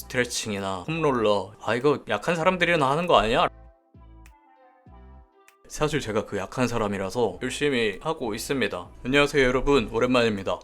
스트레칭이나 홈롤러 아 이거 약한 사람들이나 하는 거 아니야? 사실 제가 그 약한 사람이라서 열심히 하고 있습니다. 안녕하세요 여러분 오랜만입니다.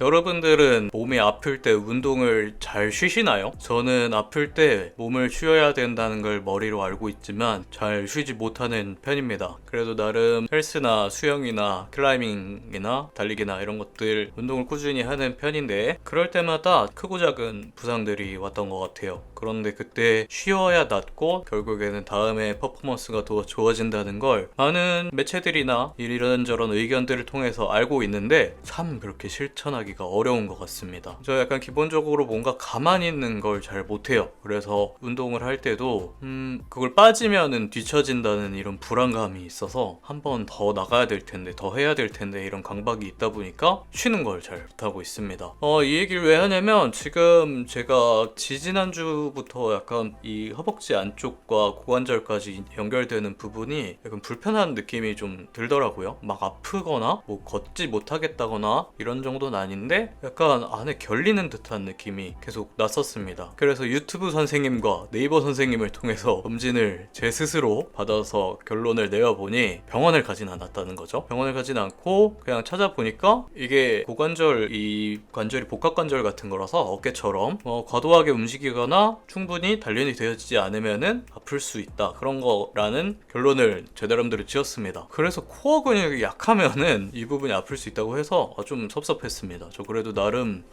여러분들은 몸이 아플 때 운동을 잘 쉬시나요? 저는 아플 때 몸을 쉬어야 된다는 걸 머리로 알고 있지만 잘 쉬지 못하는 편입니다. 그래도 나름 헬스나 수영이나 클라이밍이나 달리기나 이런 것들 운동을 꾸준히 하는 편인데 그럴 때마다 크고 작은 부상들이 왔던 것 같아요. 그런데 그때 쉬어야 낫고 결국에는 다음에 퍼포먼스가 더 좋아진다는 걸 많은 매체들이나 이런저런 의견들을 통해서 알고 있는데 참 그렇게 실천하기가 어려운 것 같습니다. 저 약간 기본적으로 뭔가 가만히 있는 걸 잘 못해요. 그래서 운동을 할 때도 음 그걸 빠지면은 뒤처진다는 이런 불안감이 있어서 한 번 더 나가야 될 텐데 더 해야 될 텐데 이런 강박이 있다 보니까 쉬는 걸 잘 못하고 있습니다. 어 이 얘기를 왜 하냐면 지금 제가 지지난주 부터 약간 이 허벅지 안쪽과 고관절까지 연결되는 부분이 약간 불편한 느낌이 좀 들더라고요. 막 아프거나 뭐 걷지 못하겠다거나 이런 정도는 아닌데 약간 안에 결리는 듯한 느낌이 계속 났었습니다. 그래서 유튜브 선생님과 네이버 선생님을 통해서 검진을 제 스스로 받아서 결론을 내어보니 병원을 가진 않았다는 거죠. 병원을 가진 않고 그냥 찾아보니까 이게 고관절 이 관절이 복합관절 같은 거라서 어깨처럼 어, 과도하게 움직이거나 충분히 단련이 되어지지 않으면은 아플 수 있다 그런 거라는 결론을 제 나름대로 지었습니다. 그래서 코어 근육이 약하면은 이 부분이 아플 수 있다고 해서 아, 좀 섭섭했습니다. 저 그래도 나름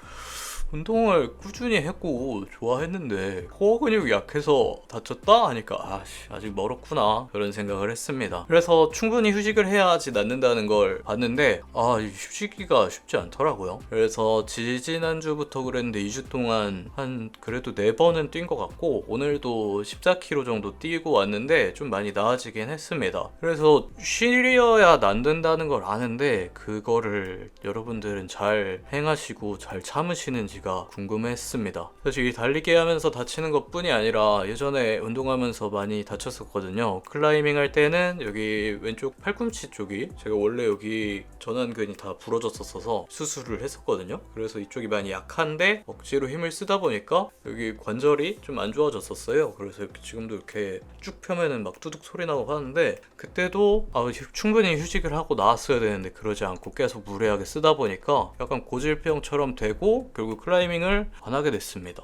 운동을 꾸준히 했고 좋아했는데 코어 근육이 약해서 다쳤다 하니까 아씨 아직 멀었구나 그런 생각을 했습니다. 그래서 충분히 휴식을 해야지 낫는다는 걸 봤는데 아이 휴식기가 쉽지 않더라고요. 그래서 지지난주부터 그랬는데 2주 동안 한 그래도 4번은 뛴 것 같고 오늘도 14km 정도 뛰고 왔는데 좀 많이 나아지긴 했습니다. 그래서 쉬어야 낫는다는 걸 아는데 그거를 여러분들은 잘 행하시고 잘 참으시는지 가 궁금했습니다. 사실 이 달리기 하면서 다치는 것 뿐이 아니라 예전에 운동하면서 많이 다쳤었거든요. 클라이밍 할 때는 여기 왼쪽 팔꿈치 쪽이 제가 원래 여기 전완근이 다 부러졌었어서 수술을 했었거든요. 그래서 이쪽이 많이 약한데 억지로 힘을 쓰다 보니까 여기 관절이 좀 안 좋아졌었어요. 그래서 이렇게 지금도 이렇게 쭉 펴면은 막 뚜둑 소리 나고 하는데 그때도 아, 충분히 휴식을 하고 나왔어야 되는데 그러지 않고 계속 무리하게 쓰다 보니까 약간 고질병처럼 되고 결국 클라이밍을 안 하게 됐습니다.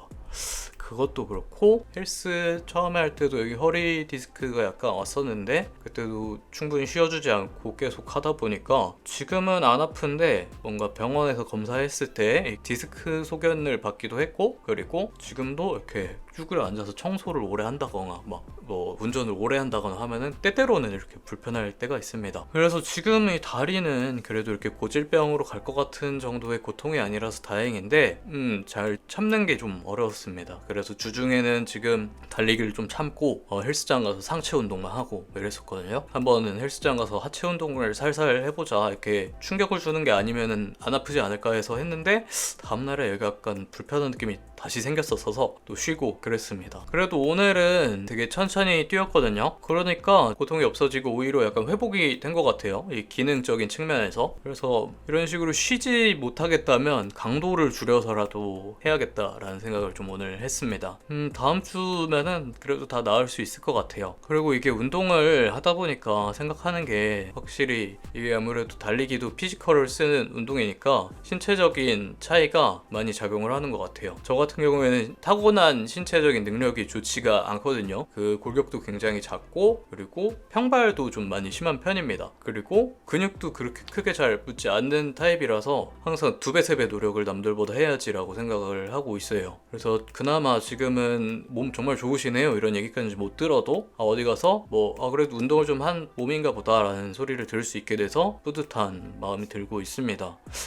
그것도 그렇고 헬스 처음에 할 때도 여기 허리 디스크가 약간 왔었는데 그때도 충분히 쉬어주지 않고 계속 하다 보니까 지금은 안 아픈데 뭔가 병원에서 검사했을 때 디스크 소견을 받기도 했고 그리고 지금도 이렇게 쭈그려 앉아서 청소를 오래 한다거나 막 뭐 운전을 오래 한다거나 하면은 때때로는 이렇게 불편할 때가 있습니다. 그래서 지금 이 다리는 그래도 이렇게 고질병으로 갈 것 같은 정도의 고통이 아니라서 다행인데 음 잘 참는 게 좀 어려웠습니다. 그래서 주중에는 지금 달리기를 좀 참고 어, 헬스장 가서 상체 운동만 하고 뭐 이랬었거든요. 한 번은 헬스장 가서 하체 운동을 살살 해보자 이렇게 충격을 주는 게 아니면은 안 아프지 않을까 해서 했는데 다음날에 약간 불편한 느낌이 다시 생겼었어서 또 쉬고 그랬습니다. 그래도 오늘은 되게 천천히 뛰었거든요. 그러니까 고통이 없어지고 오히려 약간 회복이 된 것 같아요. 이 기능적인 측면에서. 그래서 이런 식으로 쉬지 못하겠다면 강도를 줄여서라도 해야겠다라는 생각을 좀 오늘 했습니다. 음, 다음 주면은 그래도 다 나을 수 있을 것 같아요. 그리고 이게 운동을 하다 보니까 생각하는 게 확실히 이게 아무래도 달리기도 피지컬을 쓰는 운동이니까 신체적인 차이가 많이 작용을 하는 것 같아요. 저 같은 경우에는 타고난 신체적인 능력이 좋지가 않거든요. 그 골격도 굉장히 작고 그리고 평발도 좀 많이 심한 편입니다. 그리고 근육도 그렇게 크게 잘 붙지 않는 타입이라서 항상 두 배, 세 배 노력을 남들보다 해야지라고 생각을 하고 있어요. 그래서 그나마 지금은 몸 정말 좋으시네요. 이런 얘기까지 못 들어도 아, 어디 가서 뭐 아, 그래도 운동을 좀 한 몸인가 보다라는 소리를 들을 수 있게 돼서 뿌듯한 마음이 들고 있습니다.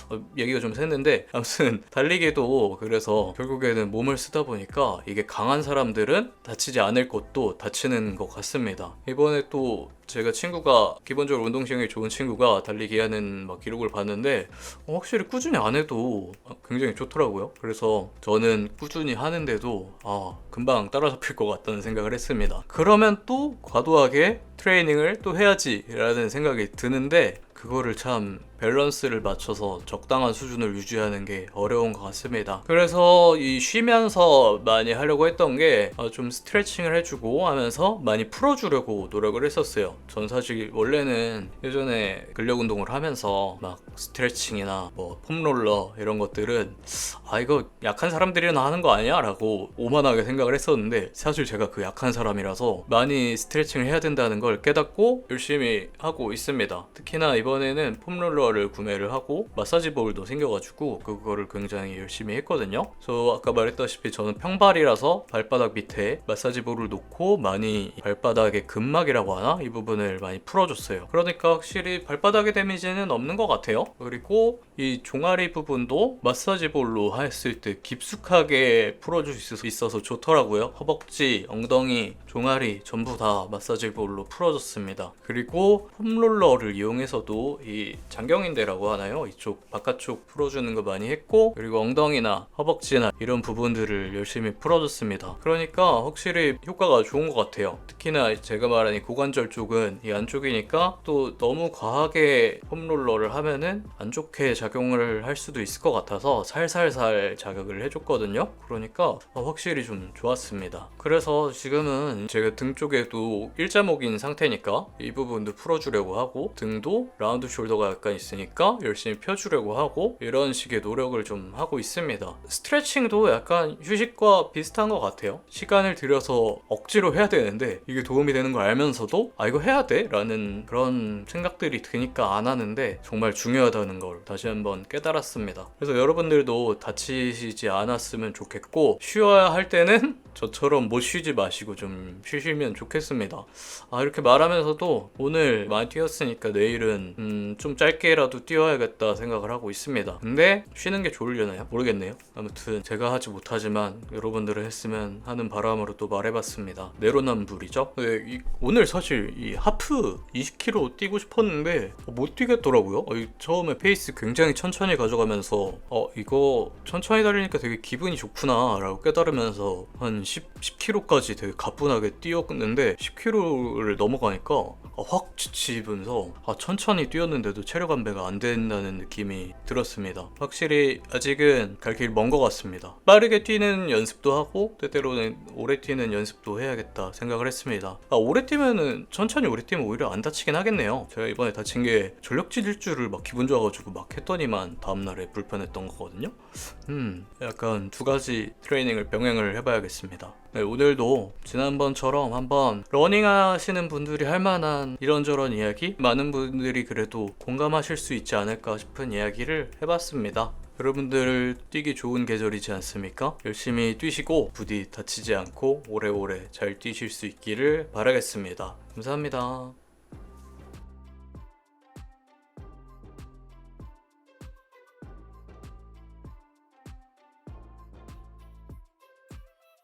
어, 얘기가 좀 샜는데 아무튼 달리기도 그래서 결국에 는 몸을 쓰다 보니까 이게 강한 사람들은 다치지 않을 것도 다치는 것 같습니다. 이번에 또 제가 친구가 기본적으로 운동신경이 좋은 친구가 달리기 하는 막 기록을 봤는데 어, 확실히 꾸준히 안 해도 굉장히 좋더라고요. 그래서 저는 꾸준히 하는데도 아 금방 따라잡힐 것 같다는 생각을 했습니다. 그러면 또 과도하게 트레이닝을 또 해야지라는 생각이 드는데 그거를 참 밸런스를 맞춰서 적당한 수준을 유지하는 게 어려운 것 같습니다. 그래서 이 쉬면서 많이 하려고 했던 게 좀 스트레칭을 해주고 하면서 많이 풀어주려고 노력을 했었어요. 전 사실 원래는 예전에 근력 운동을 하면서 막 스트레칭이나 뭐 폼롤러 이런 것들은 아 이거 약한 사람들이나 하는 거 아니야? 라고 오만하게 생각을 했었는데 사실 제가 그 약한 사람이라서 많이 스트레칭을 해야 된다는 걸 깨닫고 열심히 하고 있습니다. 특히나 이번에는 폼롤러 를 구매를 하고 마사지 볼도 생겨가지고 그거를 굉장히 열심히 했거든요. 저 아까 말했다시피 저는 평발이라서 발바닥 밑에 마사지 볼을 놓고 많이 발바닥의 근막이라고 하나 이 부분을 많이 풀어줬어요. 그러니까 확실히 발바닥의 데미지는 없는 것 같아요. 그리고 이 종아리 부분도 마사지 볼로 했을 때 깊숙하게 풀어줄 수 있어서 좋더라고요. 허벅지, 엉덩이, 종아리 전부 다 마사지 볼로 풀어줬습니다. 그리고 폼롤러를 이용해서도 이 장경 인대라고 하나요? 이쪽 바깥쪽 풀어주는 거 많이 했고 그리고 엉덩이나 허벅지나 이런 부분들을 열심히 풀어줬습니다. 그러니까 확실히 효과가 좋은 것 같아요. 특히나 제가 말한 이 고관절 쪽은 이 안쪽이니까 또 너무 과하게 폼롤러를 하면은 안 좋게 작용을 할 수도 있을 것 같아서 살살살 자극을 해줬거든요. 그러니까 어, 확실히 좀 좋았습니다. 그래서 지금은 제가 등 쪽에도 일자목인 상태니까 이 부분도 풀어주려고 하고 등도 라운드 숄더가 약간 있 으니까 열심히 펴주려고 하고 이런 식의 노력을 좀 하고 있습니다. 스트레칭도 약간 휴식과 비슷한 것 같아요. 시간을 들여서 억지로 해야 되는데 이게 도움이 되는 걸 알면서도 아 이거 해야 돼? 라는 그런 생각들이 드니까 안 하는데 정말 중요하다는 걸 다시 한번 깨달았습니다. 그래서 여러분들도 다치시지 않았으면 좋겠고 쉬어야 할 때는 저처럼 못 쉬지 마시고 좀 쉬시면 좋겠습니다. 아 이렇게 말하면서도 오늘 많이 뛰었으니까 내일은 음, 좀 짧게라도 뛰어야겠다 생각을 하고 있습니다. 근데 쉬는 게 좋으려나요? 모르겠네요. 아무튼 제가 하지 못하지만 여러분들은 했으면 하는 바람으로 또 말해봤습니다. 내로남불이죠. 네, 이- 오늘 사실 이 하프 20km 뛰고 싶었는데 못 뛰겠더라고요. 어, 이 처음에 페이스 굉장히 천천히 가져가면서 어 이거 천천히 달리니까 되게 기분이 좋구나 라고 깨달으면서 한 10, 10km까지 되게 가뿐하게 뛰었는데 10km를 넘어가니까 아, 확 지치면서 아, 천천히 뛰었는데도 체력 안배가 안 된다는 느낌이 들었습니다. 확실히 아직은 갈 길 먼 것 같습니다. 빠르게 뛰는 연습도 하고 때때로는 오래 뛰는 연습도 해야겠다 생각을 했습니다. 아, 오래 뛰면은 천천히 오래 뛰면 오히려 안 다치긴 하겠네요. 제가 이번에 다친 게 전력질 일주를 막 기분 좋아가지고 막 했더니만 다음날에 불편했던 거거든요. 음, 약간 두 가지 트레이닝을 병행을 해봐야겠습 니다. 네, 오늘도 지난번처럼 한번 러닝 하시는 분들이 할 만한 이런저런 이야기, 많은 분들이 그래도 공감하실 수 있지 않을까 싶은 이야기를 해봤습니다. 여러분들 뛰기 좋은 계절이지 않습니까? 열심히 뛰시고 부디 다치지 않고 오래오래 잘 뛰실 수 있기를 바라겠습니다. 감사합니다.